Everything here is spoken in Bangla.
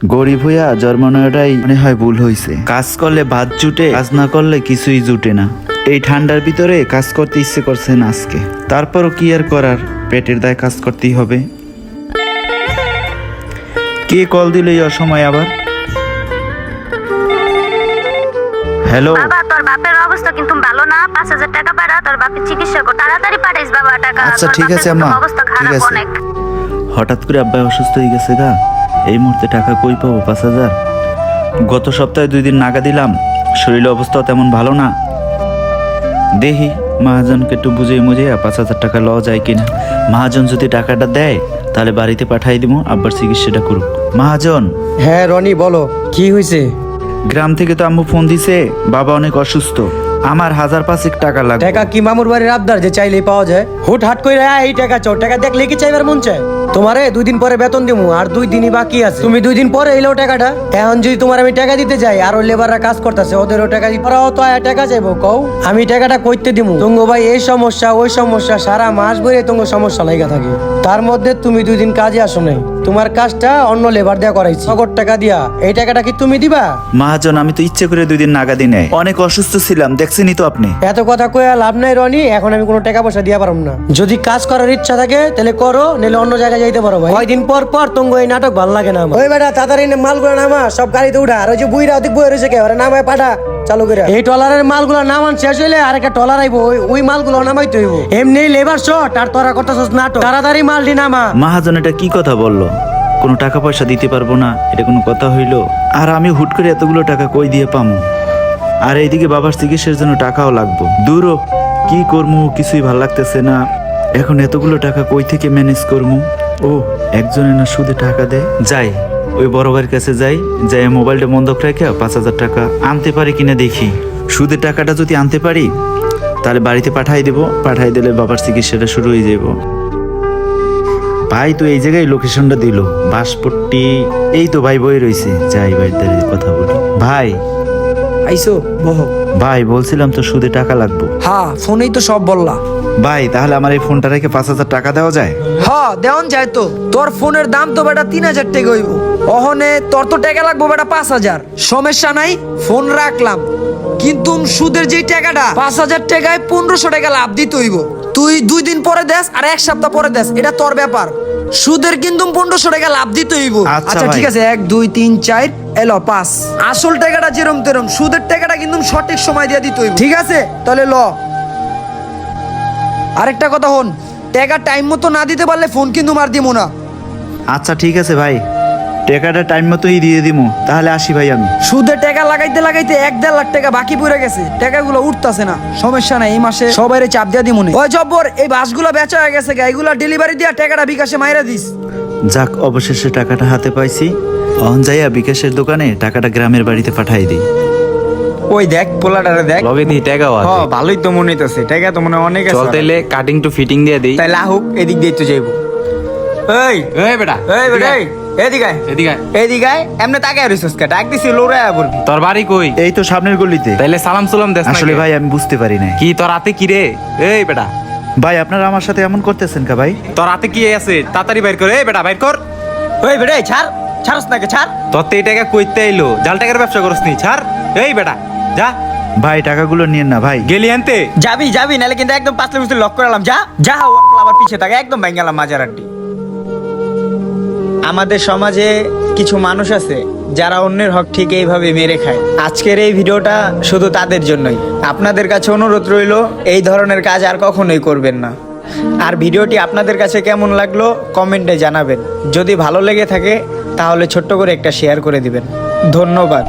গরিব হইয়া জন্মানোটাই মনে হয় ভুল হইছে। কাজ করলে ভাত জুটে কাজ না করলে কিছুই জুটে না। এই ঠান্ডার ভিতরে কাজ করতে ইচ্ছে করছে না আজকে। তারপরও কি আর করার? পেটের দায় কাজ করতেই হবে। কে কল দিল এই অসময় আবার? হ্যালো? বাবা তোর বাপের অবস্থা কিন্তু ভালো না। পাঁচ হাজার টাকা পাড়া তোর বাপের চিকিৎসা কর। তাড়াতাড়ি পাঠাইস বাবা টাকা। আচ্ছা, ঠিক আছে, আম্মা, ঠিক আছে। হঠাৎ করে আব্বাই অসুস্থ হয়ে গেছে গা? এই মুহূর্তে টাকা কই পাবো পাঁচ হাজার? গত সপ্তাহে দুই দিন নাগা দিলাম শরীরের অবস্থা তেমন ভালো না। দেখি মহাজনকে একটু বুঝিয়ে মুঝিয়ে পাঁচ হাজার টাকা লওয়া যায় কিনা। মহাজন যদি টাকাটা দেয় তাহলে বাড়িতে পাঠাই দিব আব্বার চিকিৎসাটা করুক। মহাজন! হ্যাঁ রনি বলো কি হয়েছে গ্রাম থেকে তো আম্মু ফোন দিছে বাবা অনেক অসুস্থ। আমার হাজার পাঁচেক টাকা লাগবে। টাকা কি মামুর বাড়ির আবদার যে চাইলেই পাওয়া যায়? হুট হাট করে এই টাকা চাও টাকা দেখলে কি চাইবার মন চায়? তোমারে দুই দিন পরে বেতন দিমু, আর দুই দিনই বাকি আছে। তুমি দুই দিন পরে এলো টাকাটা? এখন যদি তোমার আমি টাকা দিতে যাই, আর ওই লেবাররা কাজ করতেছে, ওদেরও টাকা দিতে ওরাও তো আয়া টাকা চাইব, কও। আমি টাকাটা কইতে দিমু। তুঙ্গ ভাই, এই সমস্যা, ওই সমস্যা, সারা মাস ভরে তুঙ্গ সমস্যা লাগা থাকে। তার মধ্যে তুমি দুই দিন কাজে আসো নাই। তোমার কাজটা অন্য লেবার দেওয়া করাইছি। নগদ টাকা দিয়া। এই টাকাটা কি তুমি দিবা? মহাজন আমি তো ইচ্ছে করে দুই দিন নাগাদি নেই। অনেক অসুস্থ ছিলাম দেখছেনই তো আপনি। এত কথা কয়ে লাভ নাই রনি এখন আমি কোনো টাকা পয়সা দিয়া পারব না। যদি কাজ করার ইচ্ছা থাকে তাহলে করো নাহলে অন্য জায়গায় যাইতে পারো ভাই। কয়দিন পর পর তঙ্গ এই নাটক ভালো লাগে না আমার। ওই বেটা তাড়াতাড়ি নে মালগুলো নামা সব গাড়িতে উঠা। আর ওই যে বুইরা ওদিক বই রয়েছে কে? ওরা নামায় পাঠা। চালু করে। এই টলারের মালগুলো নামান শেষ হইলে আর একটা টলার আইবো ওই- মালগুলো নামাইতে হইব। এমনি লেবার শট আর তোরা করতেছস নাটক। তাড়াতাড়ি মালটি নামা। মহাজন এটা কি কথা বলল? কোনো টাকা পয়সা দিতে পারব না এটা কোনো কথা হইল? আর আমি হুট করে এতগুলো টাকা কই দিয়ে পামু? আর এইদিকে বাবার চিকিৎসার জন্য টাকাও লাগবো। দূরও কি করব কিছুই ভালো লাগতেছে না। এখন এতগুলো টাকা কই থেকে ম্যানেজ করব ও একজনে না সুদে টাকা দেয়? যাই ওই বড় ভাইয়ের কাছে যাই যাই মোবাইলটা বন্ধক রেখে পাঁচ হাজার টাকা আনতে পারি কিনা দেখি। সুদের টাকাটা যদি আনতে পারি তাহলে বাড়িতে পাঠাই দেবো। পাঠাই দিলে বাবার চিকিৎসাটা শুরু হয়ে যাব ভাই তো এই জায়গায় লোকেশনটা দিল। বাসপট্টি এই তো ভাই বই রইছে। যাই ভাই দাঁড়িয়ে কথা বলি। ভাই। আইসো বহ। ভাই বলছিলাম তো সুদে টাকা লাগবো। হ্যাঁ ফোনেই তো সব বললা। ভাই তাহলে আমার এই ফোনটা রেখে পাঁচ হাজার টাকা দেওয়া যায়? দেওয়ান যায় তো। তোর ফোনের দাম তো বেটা তিন হাজার টাকা হইব। অহনে তোর তো টাকা লাগবো বেটা পাঁচ হাজার। সমস্যা নাই ফোন রাখলাম। কিন্তু সুদের যে টাকাটা পাঁচ হাজার টাকায় পনেরোশো টাকা লাভ দিতে হইব। তুই দুই দিন পরে দেস আর এক সপ্তাহ পরে দেস এটা তোর ব্যাপার। সুদের কিন্তু পনেরোশো টাকা লাভ দিতে হইব। আচ্ছা আচ্ছা ঠিক আছে এক দুই তিন চার এলো পাঁচ। আসল টাকাটা যেরম তেরম সুদের টাকাটা কিন্তু সঠিক সময় দিয়ে দিতে হইব। ঠিক আছে তাহলে ল। আরেকটা কথা হন। টাকা টাইম মতো না দিতে পারলে ফোন কিন্তু মার দিব না। আচ্ছা ঠিক আছে ভাই। টাকাটা টাইম মতোই দিয়ে দিমু। তাহলে আসি ভাই আমি। সুদে টাকা লাগাইতে লাগাইতে এক দেড় লাখ টাকা বাকি পড়ে গেছে। টাকাগুলো উঠতাছে না। সমস্যা নাই এই মাসে সবাই চাপ দিয়া দি মনে ওই জব্বর এই বাসগুলো বেচা হয়ে গেছে গা। এগুলা ডেলিভারি দিয়া টাকাটা বিকাশে মাইরা দিস। যাক অবশেষে টাকাটা হাতে পাইছি। অহন যাইয়া বিকাশের দোকানে টাকাটা গ্রামের বাড়িতে পাঠাই দিই। ওই দেখ পোলাটারে দেখ। লগে টাকাও হ আছে ভালোই তো মনে হইতেছে। টাকা তো মনে হয় অনেক চল আছে তাইলে কাটিং টু ফিটিং দিয়ে দেই। তাই লাহুক এদিক দিয়ে তো যাইবো। এই এই বেটা এই বেটা এই, এদিকে এদিকে এদিকে আয়, এমনি তাকে রইছস কে ডাক দিছি লোরে বলবি। তোর বাড়ি কই? এই তো সামনের গলিতে। তাইলে সালাম সালাম দেস আসলে ভাই আমি বুঝতে পারি নাই। কি তোর হাতে কি রে? এই বেটা। ভাই আপনারা আমার সাথে এমন করতেছেন কা ভাই? তোর হাতে কি আছে? তাড়াতাড়ি বাইর কর। এই বেটা বাইর কর। ওই বেটা এই ছাড়। ছাড়স নাকি ছাড়। তোর তো এই টাকা কইতে আইলো। জাল টাকার ব্যবসা করছ নি ছাড়। এই বেটা। যা। ভাই টাকাগুলো নিয়েন না ভাই। গেলি আনতে? যাবি যাবি নালে কিন্তু একদম পাঁচলে বুঝতে লক করালাম যা যা ও আবার পিছে থাকে একদম ভাঙ্গালাম মাজার আড্ডি আমাদের সমাজে কিছু মানুষ আছে যারা অন্যের হক ঠিক এইভাবে মেরে খায়। আজকের এই ভিডিওটা শুধু তাদের জন্যই। আপনাদের কাছে অনুরোধ রইল এই ধরনের কাজ আর কখনোই করবেন না। আর ভিডিওটি আপনাদের কাছে কেমন লাগল কমেন্টে জানাবেন। যদি ভালো লেগে থাকে তাহলে ছোট্ট করে একটা শেয়ার করে দিবেন। ধন্যবাদ।